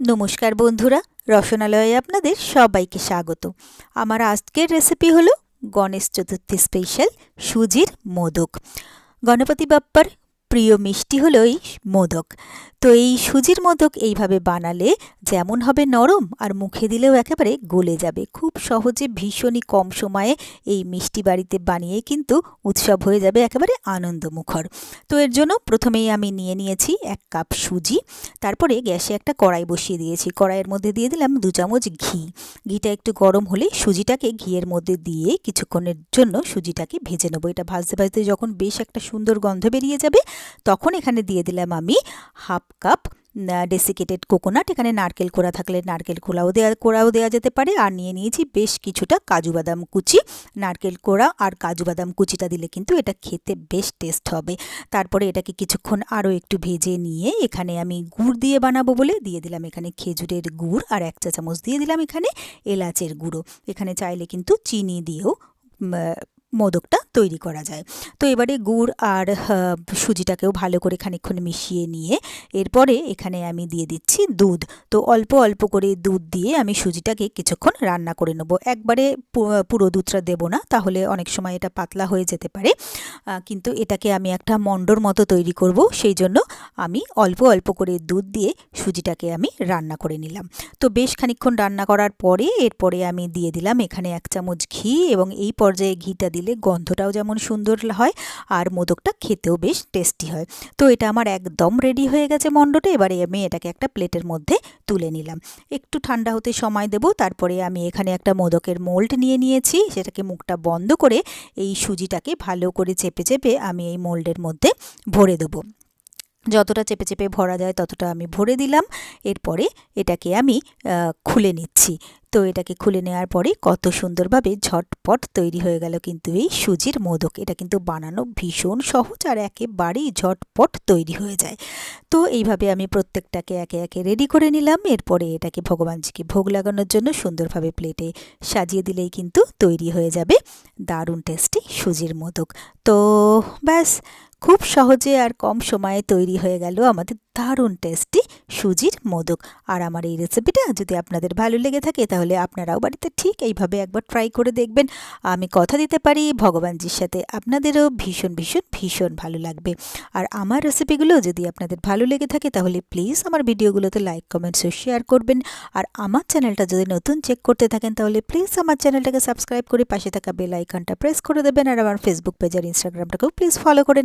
নমস্কার বন্ধুরা, রসনালয়ে আপনাদের সবাইকে স্বাগত। আমার আজকের রেসিপি হলো গণেশ চতুর্থী স্পেশাল সুজির মোদক। গণপতি বাপ্পার প্রিয় মিষ্টি হলো এই মোদক। তো এই সুজির মোদক এইভাবে বানালে যেমন হবে নরম আর মুখে দিলেও একেবারে গলে যাবে। খুব সহজে ভীষণই কম সময়ে এই মিষ্টি বাড়িতে বানিয়ে কিন্তু উৎসব হয়ে যাবে একেবারে আনন্দমুখর। তো এর জন্য প্রথমেই আমি নিয়ে নিয়েছি এক কাপ সুজি, তারপরে গ্যাসে একটা কড়াই বসিয়ে দিয়েছি। কড়াইয়ের মধ্যে দিয়ে দিলাম দু চামচ ঘি। ঘিটা একটু গরম হলে সুজিটাকে ঘিয়ের মধ্যে দিয়ে কিছুক্ষণের জন্য সুজিটাকে ভেজে নেব। এটা ভাজতে ভাজতে যখন বেশ একটা সুন্দর গন্ধ বেরিয়ে যাবে তখন এখানে দিয়ে দিলাম আমি হাফ কাপ ডেসিকেটেড কোকোনাট এখানে নারকেল কোড়া থাকলে নারকেল কোড়াও দেওয়া কোড়াও দেওয়া যেতে পারে। আর নিয়ে নিয়েছি বেশ কিছুটা কাজু বাদাম কুচি। নারকেল কোড়া আর কাজু বাদাম কুচিটা দিলে কিন্তু এটা খেতে বেশ টেস্ট হবে। তারপরে এটাকে কিছুক্ষণ আরও একটু ভেজে নিয়ে এখানে আমি গুড় দিয়ে বানাবো বলে দিয়ে দিলাম এখানে খেজুরের গুড় আর এক চা চামচ দিয়ে দিলাম এখানে এলাচের গুঁড়ো। এখানে চাইলে কিন্তু চিনি দিয়েও মোদকটা তৈরি করা যায়। তো এবারে গুড় আর সুজিটাকেও ভালো করে খানিক্ষণ মিশিয়ে নিয়ে এরপরে এখানে আমি দিয়ে দিচ্ছি দুধ। তো অল্প অল্প করে দুধ দিয়ে আমি সুজিটাকে কিছুক্ষণ রান্না করে নেব। একবারে পুরো দুধটা দেব না, তাহলে অনেক সময় এটা পাতলা হয়ে যেতে পারে। কিন্তু এটাকে আমি একটা মণ্ডর মতো তৈরি করব, সেই জন্য আমি অল্প অল্প করে দুধ দিয়ে সুজিটাকে আমি রান্না করে নিলাম। তো বেশ খানিক্ষণ রান্না করার পরে এরপরে আমি দিয়ে দিলাম এখানে এক চামচ ঘি এবং এই পর্যায়ে ঘিটা দিলে গন্ধটাও যেমন সুন্দর হয়, আর মোদকটা খেতেও বেশ টেস্টি হয়। তো এটা আমার একদম রেডি হয়ে গেছে মণ্ডটে এবারে আমি এটাকে একটা প্লেটের মধ্যে তুলে নিলাম। একটু ঠান্ডা হতে সময় দেব, তারপরে আমি এখানে একটা মোদকের মোল্ড নিয়ে নিয়েছি, সেটাকে মুখটা বন্ধ করে এই সুজিটাকে ভালো করে চেপে চেপে আমি এই মোল্ডের মধ্যে ভরে দেবো। যতটা চেপে চেপে ভরা যায় ততটা আমি ভরে দিলাম। এরপরে এটাকে আমি খুলে নিচ্ছি। তো এটাকে খুলে নেওয়ার পরে কত সুন্দরভাবে ঝটপট তৈরি হয়ে গেল কিন্তু এই সুজির মোদক। এটা কিন্তু বানানো ভীষণ সহজ আর একেবারেই ঝটপট তৈরি হয়ে যায়। তো এইভাবে আমি প্রত্যেকটাকে একে একে রেডি করে নিলাম। এরপরে এটাকে ভগবানজিকে ভোগ লাগানোর জন্য সুন্দরভাবে প্লেটে সাজিয়ে দিলেই কিন্তু তৈরি হয়ে যাবে দারুণ টেস্টি সুজির মোদক। তো ব্যাস খুব সহজে আর কম সময়ে তৈরি হয়ে গেল আমাদের দারুণ টেস্টি সুজির মোদক। আর আমার এই রেসিপিটা যদি আপনাদের ভালো লেগে থাকে, তাহলে আপনারাও বাড়িতে ঠিক এইভাবে একবার ট্রাই করে দেখবেন। আমি কথা দিতে পারি, ভগবানজির সাথে আপনাদেরও ভীষণ ভীষণ ভীষণ ভালো লাগবে। আর আমার রেসিপিগুলো যদি আপনাদের ভালো লেগে থাকে, তাহলে প্লিজ আমার ভিডিওগুলোতে লাইক কমেন্টস ও শেয়ার করবেন। আর আমার চ্যানেলটা যদি নতুন চেক করতে থাকেন, তাহলে প্লিজ আমার চ্যানেলটাকে সাবস্ক্রাইব করে পাশে থাকা বেল আইকনটা প্রেস করে দেবেন। আর আমার ফেসবুক পেজ আর ইনস্টাগ্রামটাকেও প্লিজ ফলো করে